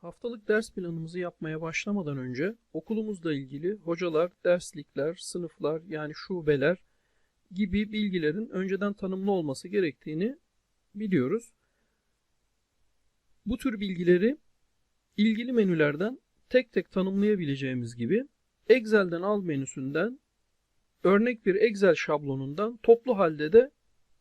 Haftalık ders planımızı yapmaya başlamadan önce okulumuzla ilgili hocalar, derslikler, sınıflar yani şubeler gibi bilgilerin önceden tanımlı olması gerektiğini biliyoruz. Bu tür bilgileri ilgili menülerden tek tek tanımlayabileceğimiz gibi Excel'den al menüsünden örnek bir Excel şablonundan toplu halde de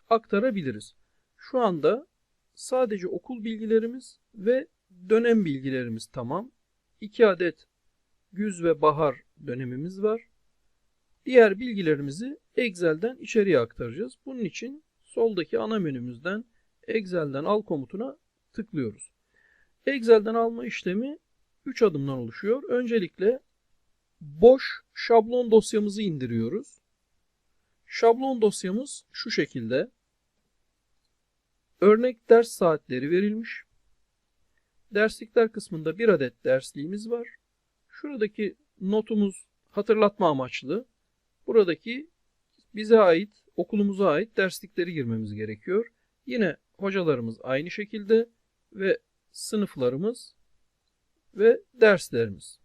aktarabiliriz. Şu anda sadece okul bilgilerimiz ve dönem bilgilerimiz tamam. 2 adet güz ve bahar dönemimiz var. Diğer bilgilerimizi Excel'den içeriye aktaracağız. Bunun için soldaki ana menümüzden Excel'den al komutuna tıklıyoruz. Excel'den alma işlemi 3 adımdan oluşuyor. Öncelikle boş şablon dosyamızı indiriyoruz. Şablon dosyamız şu şekilde. Örnek ders saatleri verilmiş. Derslikler kısmında bir adet dersliğimiz var. Şuradaki notumuz hatırlatma amaçlı. Buradaki bize ait, okulumuza ait derslikleri girmemiz gerekiyor. Yine hocalarımız aynı şekilde ve sınıflarımız ve derslerimiz.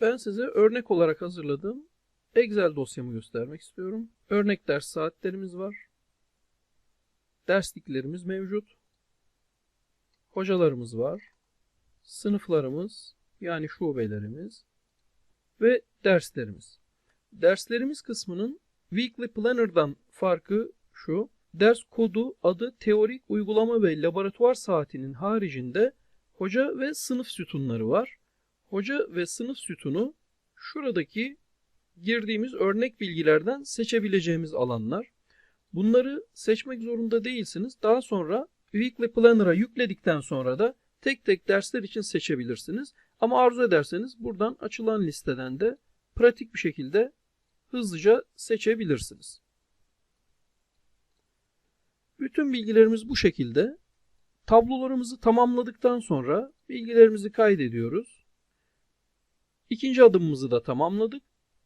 Ben size örnek olarak hazırladığım Excel dosyamı göstermek istiyorum. Örnek ders saatlerimiz var. Dersliklerimiz mevcut. Hocalarımız var. Sınıflarımız yani şubelerimiz ve derslerimiz. Derslerimiz kısmının Weekly Planner'dan farkı şu. Ders kodu, adı, teorik, uygulama ve laboratuvar saatinin haricinde hoca ve sınıf sütunları var. Hoca ve sınıf sütunu şuradaki girdiğimiz örnek bilgilerden seçebileceğimiz alanlar. Bunları seçmek zorunda değilsiniz. Daha sonra Weekly Planner'a yükledikten sonra da tek tek dersler için seçebilirsiniz. Ama arzu ederseniz buradan açılan listeden de pratik bir şekilde hızlıca seçebilirsiniz. Bütün bilgilerimiz bu şekilde. Tablolarımızı tamamladıktan sonra bilgilerimizi kaydediyoruz. İkinci adımımızı da tamamladık.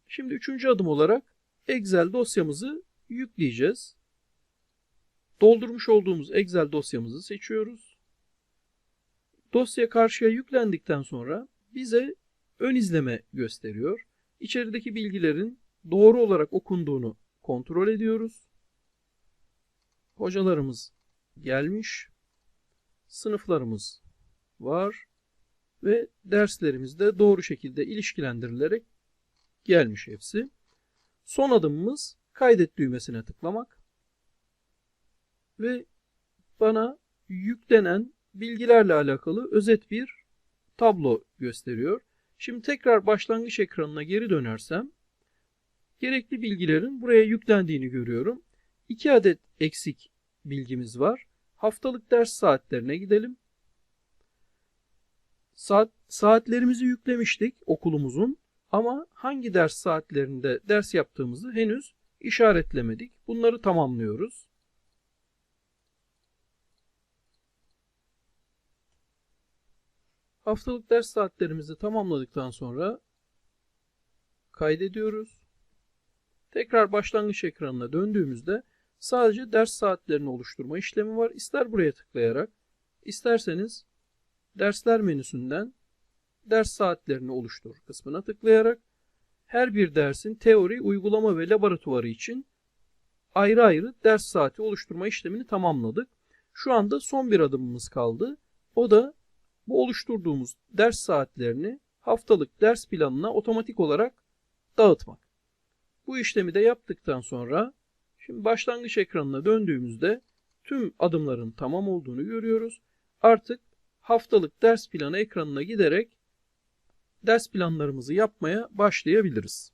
Şimdi üçüncü adım olarak Excel dosyamızı yükleyeceğiz. Doldurmuş olduğumuz Excel dosyamızı seçiyoruz. Dosya karşıya yüklendikten sonra bize ön izleme gösteriyor. İçerideki bilgilerin doğru olarak okunduğunu kontrol ediyoruz. Hocalarımız gelmiş. Sınıflarımız var ve derslerimiz de doğru şekilde ilişkilendirilerek gelmiş hepsi. Son adımımız kaydet düğmesine tıklamak ve bana yüklenen bilgilerle alakalı özet bir tablo gösteriyor. Şimdi tekrar başlangıç ekranına geri dönersem gerekli bilgilerin buraya yüklendiğini görüyorum. 2 adet eksik bilgimiz var. Haftalık ders saatlerine gidelim. Saat, saatlerimizi yüklemiştik okulumuzun ama hangi ders saatlerinde ders yaptığımızı henüz işaretlemedik. Bunları tamamlıyoruz. Haftalık ders saatlerimizi tamamladıktan sonra kaydediyoruz. Tekrar başlangıç ekranına döndüğümüzde sadece ders saatlerini oluşturma işlemi var. İster buraya tıklayarak, isterseniz dersler menüsünden ders saatlerini oluştur kısmına tıklayarak her bir dersin teori, uygulama ve laboratuvarı için ayrı ayrı ders saati oluşturma işlemini tamamladık. Şu anda son bir adımımız kaldı. O da bu oluşturduğumuz ders saatlerini haftalık ders planına otomatik olarak dağıtmak. Bu işlemi de yaptıktan sonra şimdi başlangıç ekranına döndüğümüzde tüm adımların tamam olduğunu görüyoruz. Artık haftalık ders planı ekranına giderek ders planlarımızı yapmaya başlayabiliriz.